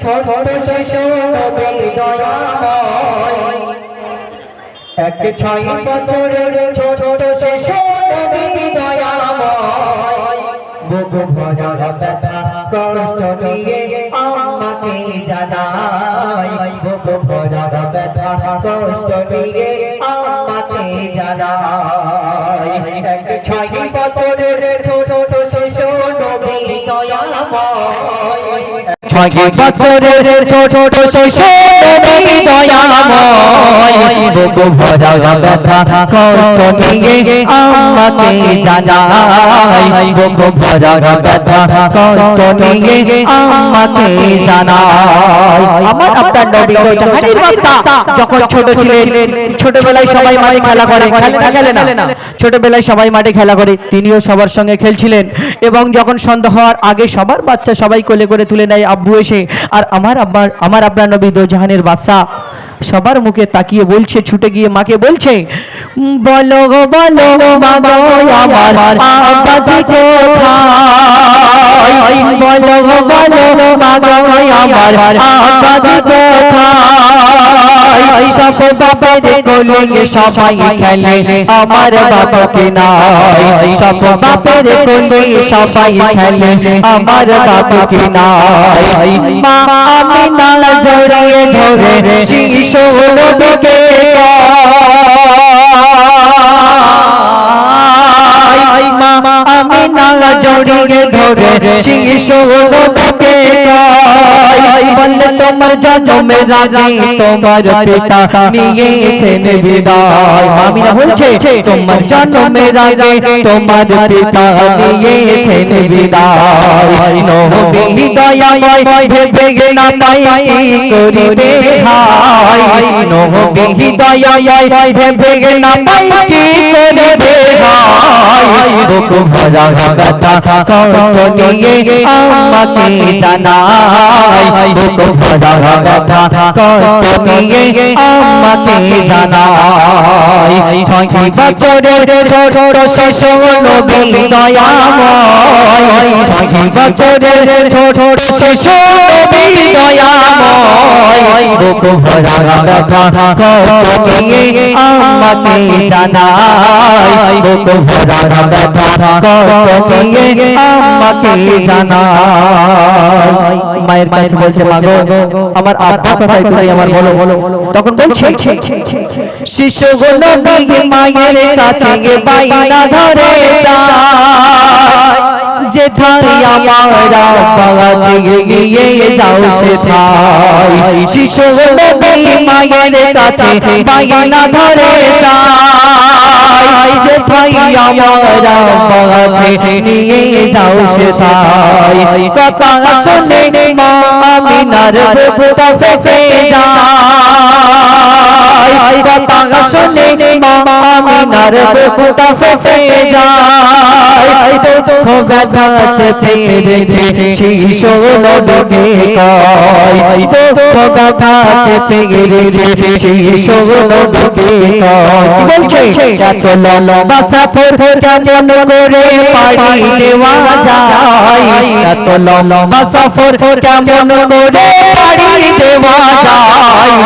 ছোট শিশু এক ছয় বছরের ছোট শিশু বুক ভরা ব্যথা, কষ্ট নিয়ে আমাকে জানাই বুক ভরা ব্যথা, কষ্ট আমাকে জানাই এক ছয় বছরের ছোট শিশু ছয় বছরের ছোট শিশু নবী দয়াময়। বুক ভরা ব্যথা কষ্ট নিয়ে আমাকে জানাই বুক ভরা ব্যথা কষ্ট নিয়ে আমাকে জানাই আমার আপনার নবী তো জাহানের বাদশা যখন ছোট ছিলেন ছোটবেলায় সবাই মাঠে খেলা করে খেলে না না? ছোটবেলায় সবাই মাঠে খেলা করে তিনিও সবার সঙ্গে খেলছিলেন। এবং যখন সন্ধ্যা হওয়ার আগে সবার বাচ্চা সবাই কোলে করে তুলে নেয় আব্বু এসে আর আমার আব্বার আমার আব্বা নবী দো জাহানের বাদশা সবার মুখে তাকিয়ে বলছে ছুটে গিয়ে মাকে বলছে বলো গো বলো আমার আব্বাজি কোথায় বলো গো বলো আমার সব বাপের কোলে সবাই খেলে। আমার বাবাকে নাই। সব বাপের কোলে সবাই খেলে। আমার বাবাকে নাই। মা আমি না জড়িয়ে ধরে শিশু নবীকে জড়িয়ে ধরে শিশু নবীকে গাই। তোমার জন্মের আগে তোমার পিতা নিয়েছেন বিদায়। মামিনা বলছে, তোমার জন্মের আগে তোমার পিতা নিয়েছেন বিদায়। নবী দয়াময় ভেবে না পাই করিবে হাই নবী দয়াময় ভেবে না পাই কি করিবে হাই বুক ভরা ব্যথা কষ্ট নিয়ে আমাকে জানাই। বুক ভরা ব্যথা কষ্ট নিয়ে আমাকে জানাই। ছয় বছরের ছোট শিশু নবী দয়াময় ছয় বছরের ছোট শিশু নবী দয়াময় মায়ের কাছে বলছে আমার আব্বা আমার বলো বলো তখন বলছে নিয়ে মায়ের কাছে ধরে যায়। যে ঠাই আমার আব্বা গিয়ে যাও সে ঠাই শিশু নিয়ে মায়ের কাছে বাইনা ধরে যায়। যে ঠাই আমার আব্বা নিয়ে যাও সে ঠাই কথা শুনে মা আমিনার বুকটা ফেপে যায়। কথা শুনে মা আমিনার বুকটা ফেপে যায়। তো খোগা গাছে ফেরে শিশু নবীকে কয়। তো খোগা গাছে ফেরে শিশু নবীকে কয়। বলছে? যত লম্বা সফর কেমন করে পাড়ি দেওয়া যায় এত লম্বা সফর কেমন করে?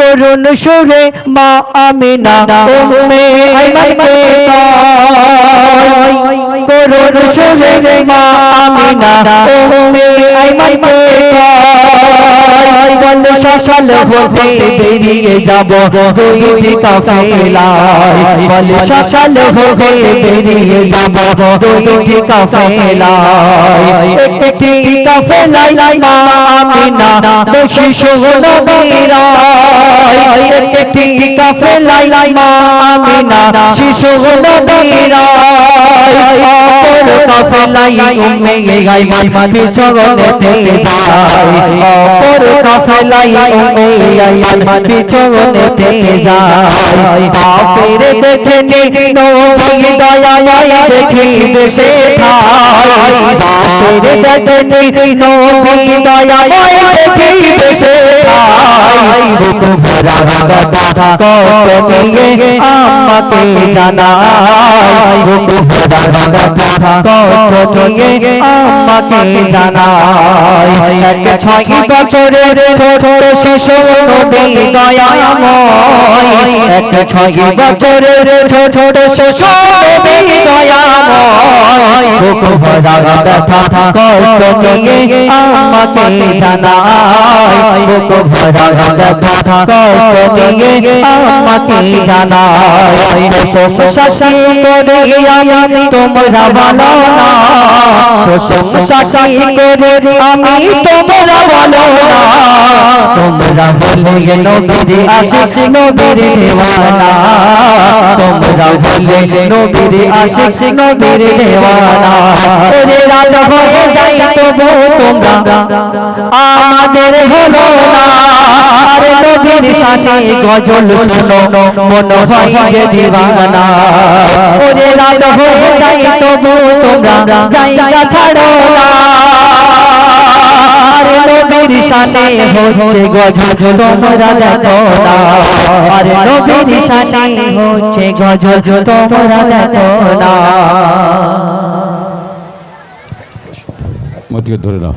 করুণ সুরে মা আমিনা উম্মে আইমানকে করুণ সুরে মা আমিনা উম্মে আইমানকে বল সকাল হতে বেরিয়ে যাব। দুইটি কাফেলায় বল সকাল হতে বেরিয়ে যাব। দুইটি কাফেলায় একটি কাফেলায় মা আমিনা শোনো বীরায় একটি কাফেলাই মা আমিনা শিশু নবীরা। কাফেলাই উম্মে গাইমান পিছনেতে যায়। অপর কাফেলাই উম্মে গাইমান পিছনেতে যায়। কাফের দেখে নি নবী দয়াময় দেখি দেশে খায় কাফের দেখে নি নবী দয়াময় দেখি দেশে খায় বুক ভরা কথা কষ্ট নিয়ে আমাকে জানায়। বুক ভরা কথা কষ্ট নিয়ে আমাকে জানায়। এক ছয় বছরের ছোট শিশু নবী দয়াময়। এক ছয় বছরের ছোট শিশু নবী দয়াময়। বুক ভরা ব্যথা, কষ্ট নিয়ে আমাকে জানায়। বুক ভরা ব্যথা, কষ্ট নিয়ে আমাকে জানায়। প্রশংসা করে আমি তোমরা ভালো না। প্রশংসা করে? আমি তোমরা ভালো না। তোমরা বলে নবীর আশিস, নবীর দেওয়ানা। তোমরা নবীর আশিক নবীর দেওয়ানা। ওরে রাত হয়ে যাই তবু তোমরা। আমাদের হলো না। আরে নবীর শাসে গজল শোনো, মন হয় যে দিওয়ানা ওরে রাত হয়ে যাই তবু তোমরা, জায়গা ছাড়ো না। নবীর শানে হচ্ছে গজল তোমরা দেখো না। আরে নবীর শানে হচ্ছে গজল তোমরা দেখো না। মতিকে ধরে নাও।